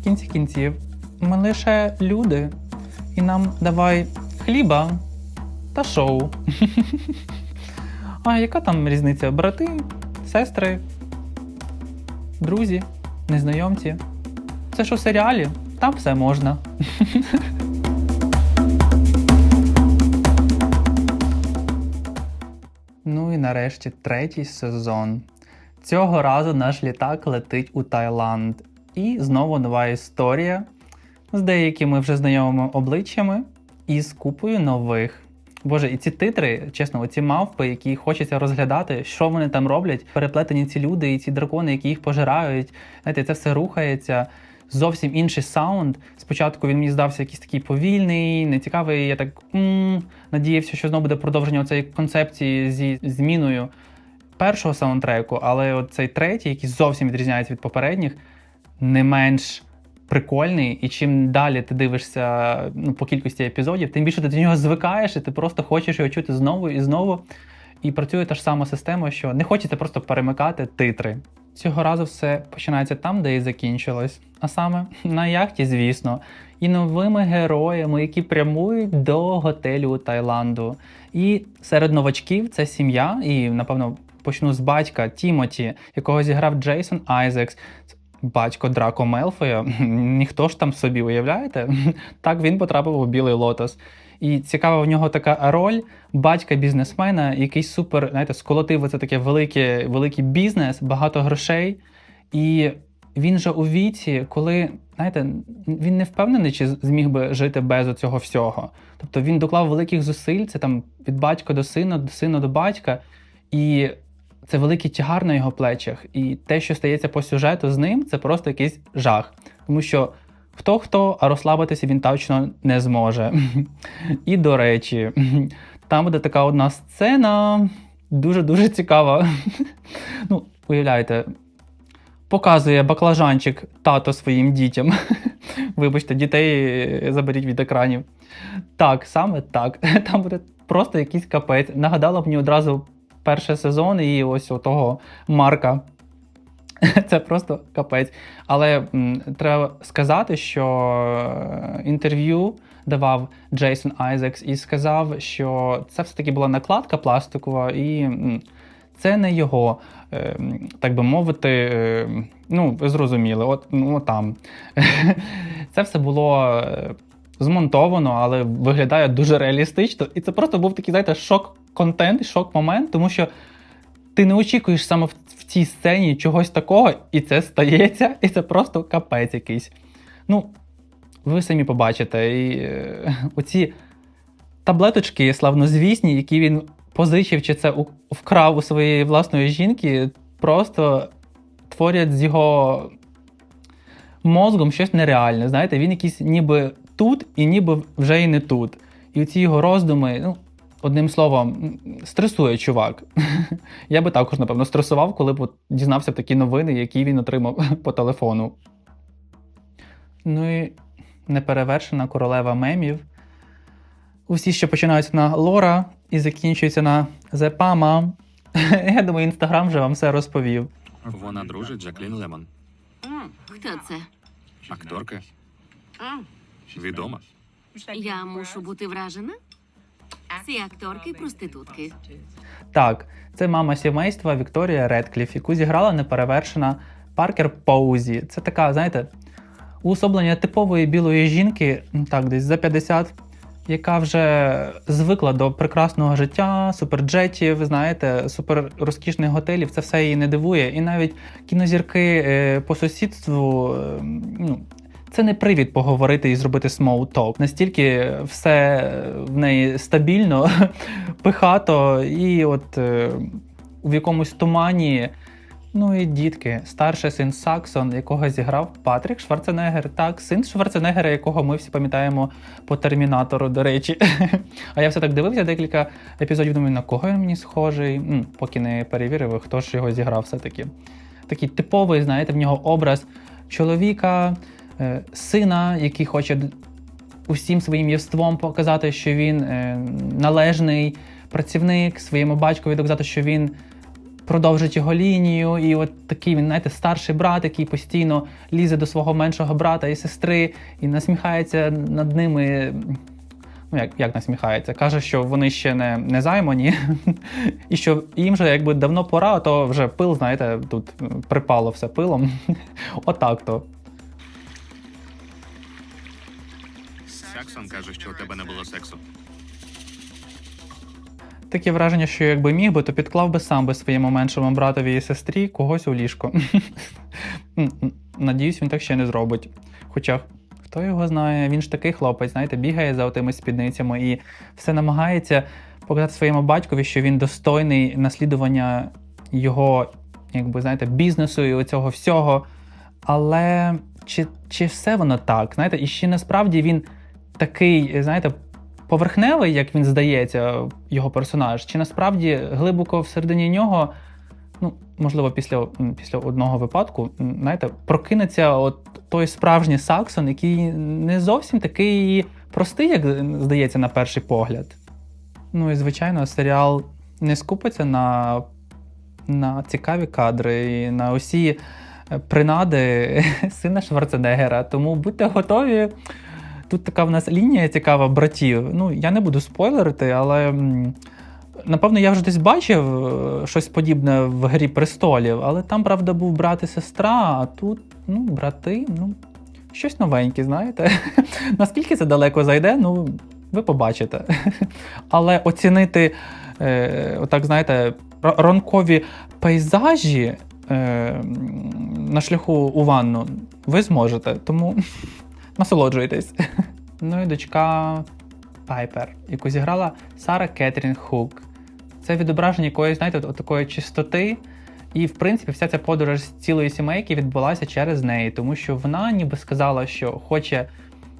в кінці кінців ми лише люди, і нам давай хліба та шоу. А яка там різниця? Брати, сестри, друзі, незнайомці? Це ж у серіалі, там все можна. Ну і нарешті третій сезон. Цього разу наш літак летить у Таїланд. І знову нова історія з деякими вже знайомими обличчями і з купою нових. Боже, і ці титри, чесно, оці мавпи, які хочеться розглядати, що вони там роблять, переплетені ці люди і ці дракони, які їх пожирають. Знаєте, це все рухається. Зовсім інший саунд. Спочатку він мені здався якийсь такий повільний, нецікавий. Я так м надіявся, що знову буде продовження цієї концепції зі зміною першого саундтреку, але от цей третій, який зовсім відрізняється від попередніх, не менш прикольний. І чим далі ти дивишся ну, по кількості епізодів, тим більше ти до нього звикаєш, і ти просто хочеш його чути знову і знову. І працює та ж сама система, що не хочеться просто перемикати титри. Цього разу все починається там, де і закінчилось. А саме на яхті, звісно, і новими героями, які прямують до готелю Таїланду. І серед новачків це сім'я, і напевно почну з батька Тімоті, якого зіграв Джейсон Айзекс. Батько Драко Мелфоя. Ніхто ж там собі уявляєте? Так він потрапив у білий лотос. І цікава в нього така роль батька бізнесмена, який супер, знаєте, сколотив це таке велике, великий бізнес, багато грошей. І він же у віці, коли, знаєте, він не впевнений, чи зміг би жити без цього всього. Тобто він доклав великих зусиль, це там від батька до сина, до сина до батька. І це великий тягар на його плечах. І те, що стається по сюжету з ним, це просто якийсь жах. Тому що хто хто, а розслабитися він точно не зможе. І до речі, там буде така одна сцена, дуже-дуже цікава. Ну, уявляєте, показує баклажанчик тато своїм дітям. Вибачте, дітей заберіть від екранів. Так, саме так. Там буде просто якийсь капець. Нагадала мені одразу перший сезон і ось отого Марка. Це просто капець. Але м, треба сказати, що е, інтерв'ю давав Джейсон Айзекс і сказав, що це все-таки була накладка пластикова, і м, це не його, е, так би мовити, е, ну, ви зрозуміли, от ну, там. Це все було. е, Змонтовано, але виглядає дуже реалістично. І це просто був такий, знаєте, шок-контент, шок-момент, тому що ти не очікуєш саме в, в цій сцені чогось такого, і це стається, і це просто капець якийсь. Ну, ви самі побачите. І е, оці таблеточки славнозвісні, які він позичив, чи це у- вкрав у своєї власної жінки, просто творять з його мозгом щось нереальне. Знаєте, він якийсь ніби тут і ніби вже і не тут. І ці його роздуми, ну, одним словом, стресує чувак. Я би також, напевно, стресував, коли б дізнався такі новини, які він отримав по телефону. Ну і неперевершена королева мемів. Усі, що починаються на Лора і закінчуються на Зепама. Я думаю, інстаграм вже вам все розповів. Вона дружить Джаклін Лемон. Хто це? Акторка. Відома. Я мушу бути вражена? Ці акторки проститутки. Так, це мама сімейства Вікторія Редкліф, яку зіграла неперевершена Паркер Поузі. Це така, знаєте, уособлення типової білої жінки, так, десь за 50, яка вже звикла до прекрасного життя, суперджетів, знаєте, супер розкішних готелів. Це все її не дивує. І навіть кінозірки е, по сусідству. е, ну, це не привід поговорити і зробити talk. Настільки все в неї стабільно, пихато, і от е, в якомусь тумані. Ну і дітки, старший син Саксон, якого зіграв Патрік Шварценеггер. Так, син Шварценеггера, якого ми всі пам'ятаємо по термінатору, до речі. А я все так дивився декілька епізодів. Думаю, на кого він мені схожий, М, поки не перевірив, хто ж його зіграв все-таки. Такий типовий, знаєте, в нього образ чоловіка, сина, який хоче усім своїм єством показати, що він е, належний працівник, своєму батькові доказати, що він продовжить його лінію. І от такий він, знаєте, старший брат, який постійно лізе до свого меншого брата і сестри, і насміхається над ними. Ну, як, як насміхається, каже, що вони ще не, не займані, і що їм же якби давно пора, то вже пил, знаєте, тут е, припало все пилом. Отак то. Саксон каже, що у тебе не було сексу. Таке враження, що якби міг би, то підклав би сам би своєму меншому братові і сестрі когось у ліжко. Надіюсь, він так ще не зробить. Хоча, хто його знає, він ж такий хлопець, знаєте, бігає за отими спідницями і все намагається показати своєму батькові, що він достойний наслідування його, якби знаєте, бізнесу і оцього всього. Але чи, чи все воно так? Знаєте, і ще насправді він такий, знаєте, поверхневий, як він здається, його персонаж, чи насправді глибоко всередині нього, ну, можливо, після, після одного випадку, знаєте, прокинеться от той справжній Саксон, який не зовсім такий простий, як здається, на перший погляд. Ну і звичайно, серіал не скупиться на, на цікаві кадри і на усі е, принади сина Шварценеггера. Тому будьте готові. Тут така в нас лінія цікава братів. Ну, я не буду спойлерити, але напевно я вже десь бачив е, щось подібне в Грі престолів, але там, правда, був брат і сестра, а тут, ну, брати, ну, щось новеньке, знаєте. Наскільки це далеко зайде, ну, ви побачите. Але оцінити, е, отак, знаєте, р- ранкові пейзажі е, на шляху у ванну ви зможете. Тому насолоджуйтесь. Ну і дочка Пайпер, яку зіграла Сара Кетрін Хук. Це відображення якоїсь, знаєте, от такої чистоти. І, в принципі, вся ця подорож з цілої сімейки відбулася через неї, тому що вона ніби сказала, що хоче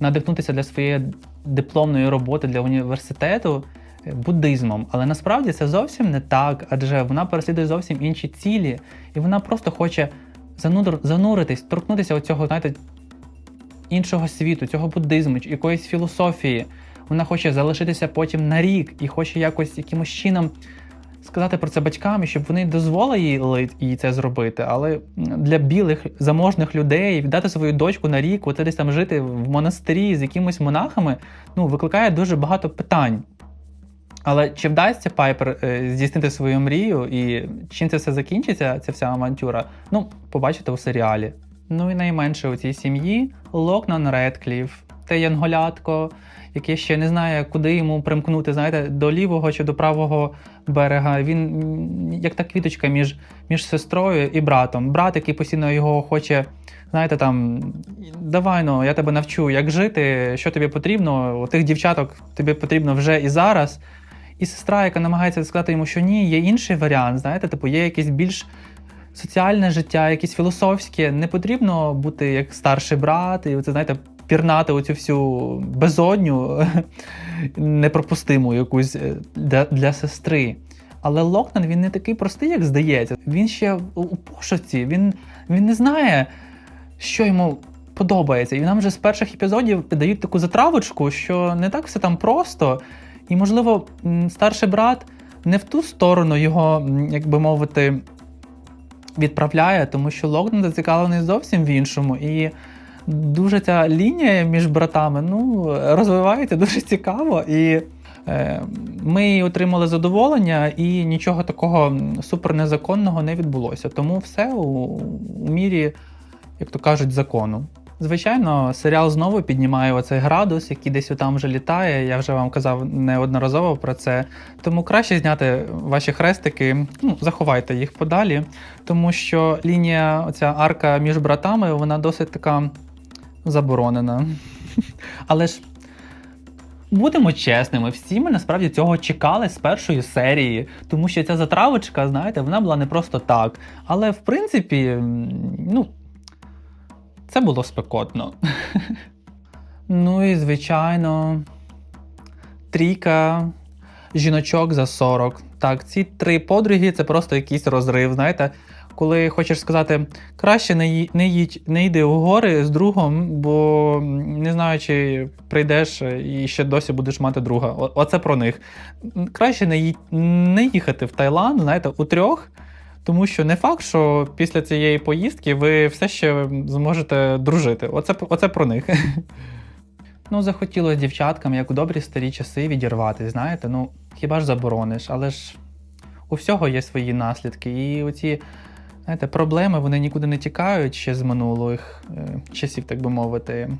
надихнутися для своєї дипломної роботи для університету е, буддизмом. Але насправді це зовсім не так, адже вона переслідує зовсім інші цілі, і вона просто хоче занур- зануритись, торкнутися оцього, знаєте, іншого світу, цього буддизму, чи якоїсь філософії. Вона хоче залишитися потім на рік і хоче якось якимось чином сказати про це батькам, щоб вони дозволили їй це зробити. Але для білих заможних людей віддати свою дочку на рік, оце десь там жити в монастирі з якимись монахами, ну викликає дуже багато питань. Але чи вдасться Пайпер е, здійснити свою мрію, і чим це все закінчиться, ця вся авантюра, ну, побачите у серіалі. Ну і найменше у цій сім'ї Локнан Редкліф, те янголятко, яке ще не знає, куди йому примкнути, знаєте, до лівого чи до правого берега. Він як та квіточка між, між сестрою і братом. Брат, який постійно його хоче, знаєте, там давай ну, я тебе навчу, як жити, що тобі потрібно. У тих дівчаток тобі потрібно вже і зараз. І сестра, яка намагається сказати йому, що ні, є інший варіант, знаєте, типу, є якийсь більш соціальне життя, якесь філософське. Не потрібно бути як старший брат, і це, знаєте, пірнати оцю всю безодню непропустиму якусь е, для, для сестри. Але Локнан він не такий простий, як здається. Він ще у пошуці, він, він не знає, що йому подобається. І нам вже з перших епізодів дають таку затравочку, що не так все там просто. І, можливо, старший брат не в ту сторону його, як би мовити, відправляє, тому що Логден зацікавлений зовсім в іншому. І дуже ця лінія між братами ну, розвивається дуже цікаво. І е, ми отримали задоволення, і нічого такого супернезаконного не відбулося. Тому все у, у мірі, як то кажуть, закону. Звичайно, серіал знову піднімає оцей градус, який десь там вже літає. Я вже вам казав неодноразово про це. Тому краще зняти ваші хрестики, ну, заховайте їх подалі, тому що лінія, оця арка між братами, вона досить така заборонена. Але ж будемо чесними, всі ми насправді цього чекали з першої серії, тому що ця затравочка, знаєте, вона була не просто так. Але в принципі, ну, це було спекотно. ну і звичайно, трійка жіночок за 40. Так, ці три подруги це просто якийсь розрив, знаєте. Коли хочеш сказати, краще не, не, їдь, не йди у гори з другом, бо не знаю, чи прийдеш і ще досі будеш мати друга. Оце про них. Краще не, не їхати в Таїланд, знаєте, у трьох, Тому що не факт, що після цієї поїздки ви все ще зможете дружити. Оце, оце про них. Ну, захотілося дівчаткам, як у добрі старі часи, відірвати, знаєте, ну хіба ж заборониш, але ж у всього є свої наслідки. І оці, знаєте, проблеми вони нікуди не тікають ще з минулих е, часів, так би мовити.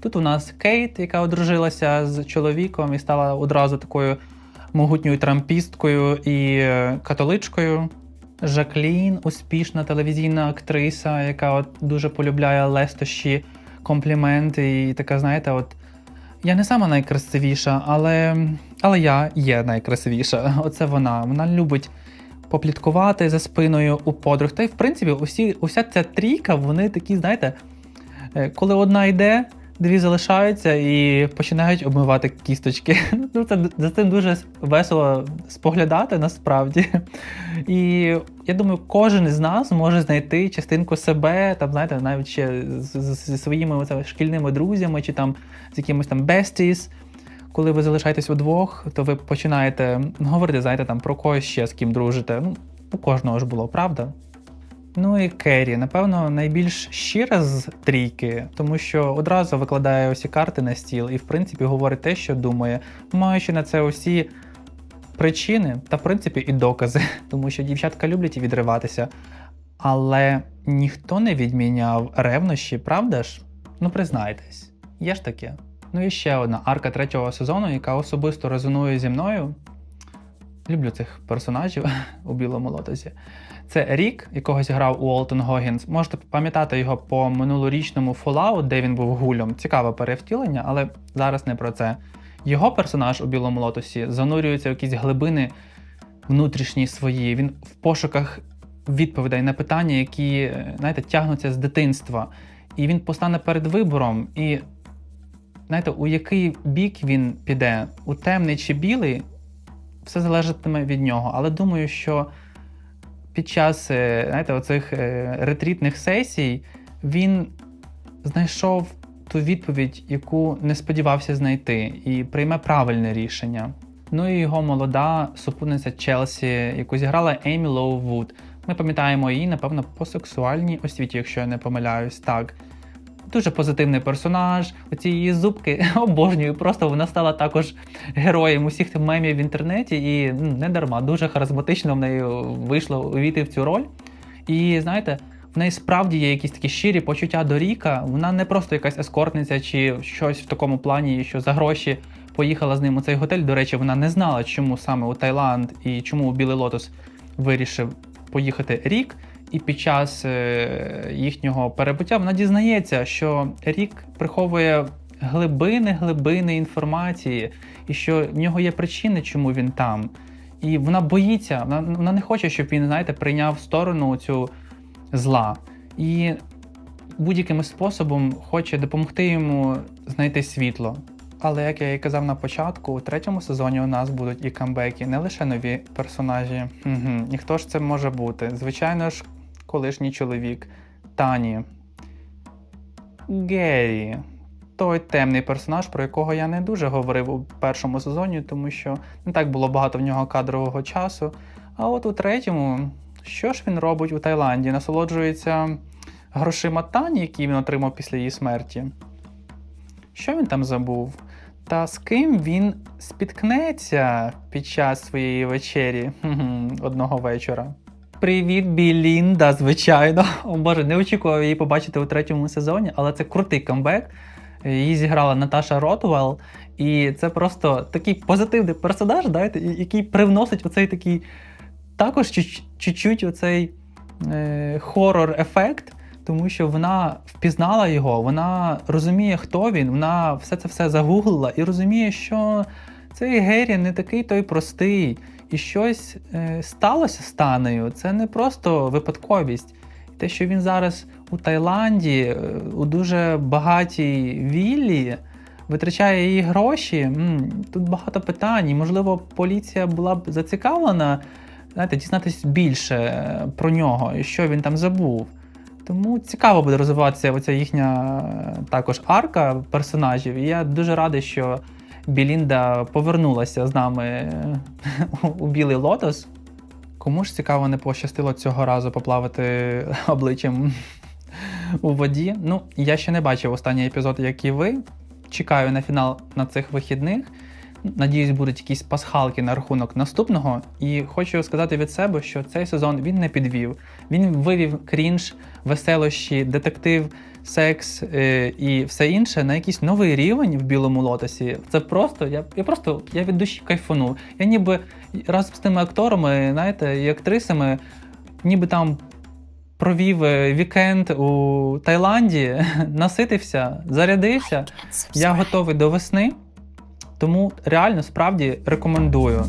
Тут у нас Кейт, яка одружилася з чоловіком і стала одразу такою могутньою трампісткою і е, католичкою. Жаклін, успішна телевізійна актриса, яка от дуже полюбляє лестощі, компліменти, і така, знаєте, от я не сама найкрасивіша, але, але я є найкрасивіша. Оце вона. Вона любить попліткувати за спиною у подруг. Та й в принципі, усі, уся ця трійка, вони такі, знаєте, е, коли одна йде, дві залишаються і починають обмивати кісточки. Ну, це за цим дуже звесело споглядати насправді. І я думаю, кожен із нас може знайти частинку себе, там, знаєте, навіть ще зі своїми оце, шкільними друзями чи там з якимось там besties. Коли ви залишаєтесь удвох, то ви починаєте говорити, знаєте, там про когось ще з ким дружите. Ну, у кожного ж було, правда? Ну і Керрі, напевно, найбільш щира з трійки, тому що одразу викладає усі карти на стіл і, в принципі, говорить те, що думає, маючи на це усі причини та, в принципі, і докази, тому що дівчатка люблять і відриватися. Але ніхто не відміняв ревнощі, правда ж? Ну, признайтесь, є ж таке. Ну і ще одна арка третього сезону, яка особисто резонує зі мною. Люблю цих персонажів у білому лотосі. Це Рік, якого зіграв Уолтон Гогінс. Можете пам'ятати його по минулорічному Fallout, де він був гулем. Цікаве перевтілення, але зараз не про це. Його персонаж у білому лотосі занурюється в якісь глибини внутрішні свої. Він в пошуках відповідей на питання, які, знаєте, тягнуться з дитинства. І він постане перед вибором. І знаєте, у який бік він піде, у темний чи білий, все залежатиме від нього. Але думаю, що під час е, знаєте, оцих е, ретрітних сесій він знайшов ту відповідь, яку не сподівався знайти, і прийме правильне рішення. Ну і його молода супутниця Челсі, яку зіграла Емі Лоу Вуд. Ми пам'ятаємо її, напевно, по сексуальній освіті, якщо я не помиляюсь, так. Дуже позитивний персонаж. Оці її зубки обожнюю. Просто вона стала також героєм усіх мемів в інтернеті, і ну, не дарма, дуже харизматично в неї вийшло увійти в цю роль. І знаєте, в неї справді є якісь такі щирі почуття до Ріка. Вона не просто якась ескортниця чи щось в такому плані, що за гроші поїхала з ним у цей готель. До речі, вона не знала, чому саме у Таїланд і чому у Білий Лотос вирішив поїхати Рік. І під час е, їхнього перебуття вона дізнається, що Рік приховує глибини, глибини інформації, і що в нього є причини, чому він там. І вона боїться, вона, вона не хоче, щоб він, знаєте, прийняв сторону цю зла. І будь-яким способом хоче допомогти йому знайти світло. Але як я і казав на початку, у третьому сезоні у нас будуть і камбеки, не лише нові персонажі. Угу. І хто ж це може бути? Звичайно ж, колишній чоловік Тані. Геррі. Той темний персонаж, про якого я не дуже говорив у першому сезоні, тому що не так було багато в нього кадрового часу. А от у третьому, що ж він робить у Таїланді? Насолоджується грошима Тані, які він отримав після її смерті. Що він там забув? Та з ким він спіткнеться під час своєї вечері одного вечора? Привіт, Білінда, звичайно. О боже, не очікував її побачити у третьому сезоні, але це крутий камбек. Її зіграла Наташа Ротвелл, і це просто такий позитивний персонаж, знаєте, який привносить оцей такий також чуть- чуть-чуть оцей е, хорор-ефект, тому що вона впізнала його, вона розуміє, хто він, вона все це все загуглила і розуміє, що цей Геррі не такий той простий, і щось е, сталося з Танею. Це не просто випадковість. Те, що він зараз у Таїланді, е, у дуже багатій віллі, витрачає її гроші. Тут багато питань. І, можливо, поліція була б зацікавлена знаєте, дізнатись більше е, про нього і що він там забув. Тому цікаво буде розвиватися оця їхня також арка персонажів. І я дуже радий, що Білінда повернулася з нами е, у Білий Лотос. Кому ж цікаво не пощастило цього разу поплавати обличчям у воді? Ну, я ще не бачив останній епізод, як і ви. Чекаю на фінал на цих вихідних. Надіюсь, будуть якісь пасхалки на рахунок наступного. І хочу сказати від себе, що цей сезон він не підвів. Він вивів крінж, веселощі, детектив, секс е, і все інше на якийсь новий рівень в білому лотосі. Це просто я, я просто я від душі кайфанув. Я ніби разом з тими акторами, знаєте, і актрисами, ніби там. Провів е, вікенд у Таїланді, наситився, зарядився. Я готовий до весни, тому реально справді рекомендую.